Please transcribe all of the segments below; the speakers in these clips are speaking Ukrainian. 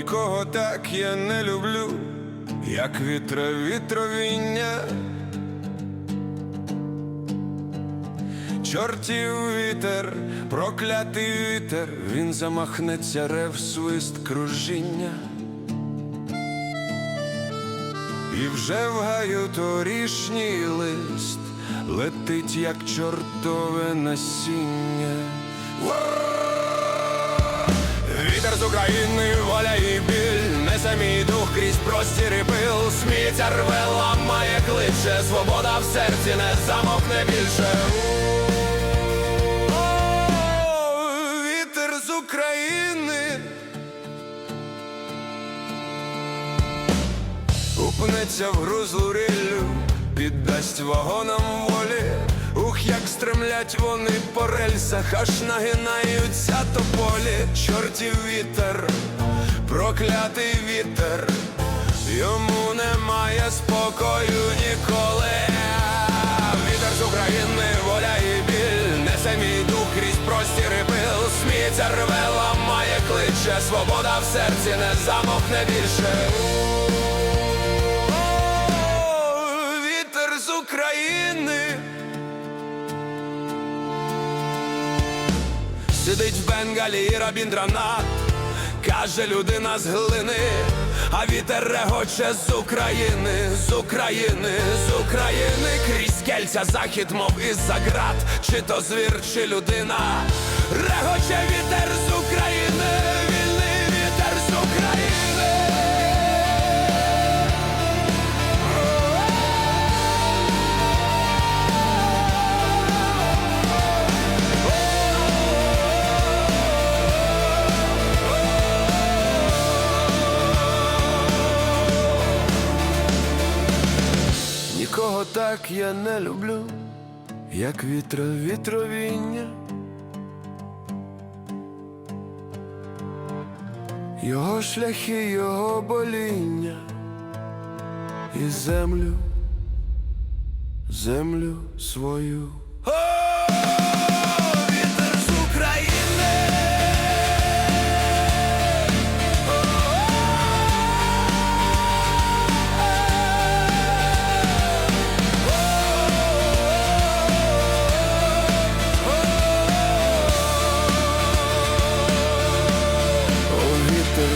Нікого так я не люблю, як вітра вітровіння. Чортів вітер, проклятий вітер, він замахнеться рев свист кружіння. І вже в гаю торішній лист летить, як чортове насіння. З України, воля і біль, несе мій дух крізь простір і пил, сміється рве, ламає кличе, свобода в серці не замовкне більше. Вітер з України. Упнеться в грузлу ріллю, піддасть вагонам волі. Ух, як стремлять вони по рельсах, аж нагинаються тополі. Чортів вітер, проклятий вітер, йому немає спокою ніколи. Вітер з України, воля і біль, несе мій дух крізь і пил, сміється рве, ламає кличе, свобода в серці не замовкне більше. Сидить в Бенгалі Рабіндранат Каже людина з глини, а вітер регоче з України, з України, з України. Крізь кельця захід, мов із-за град. Чи то звір, чи людина. Регоче вітер з України, Нікого так я не люблю, як вітра вітровіння. Його шляхи, його боління і землю, землю свою.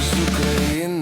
з України.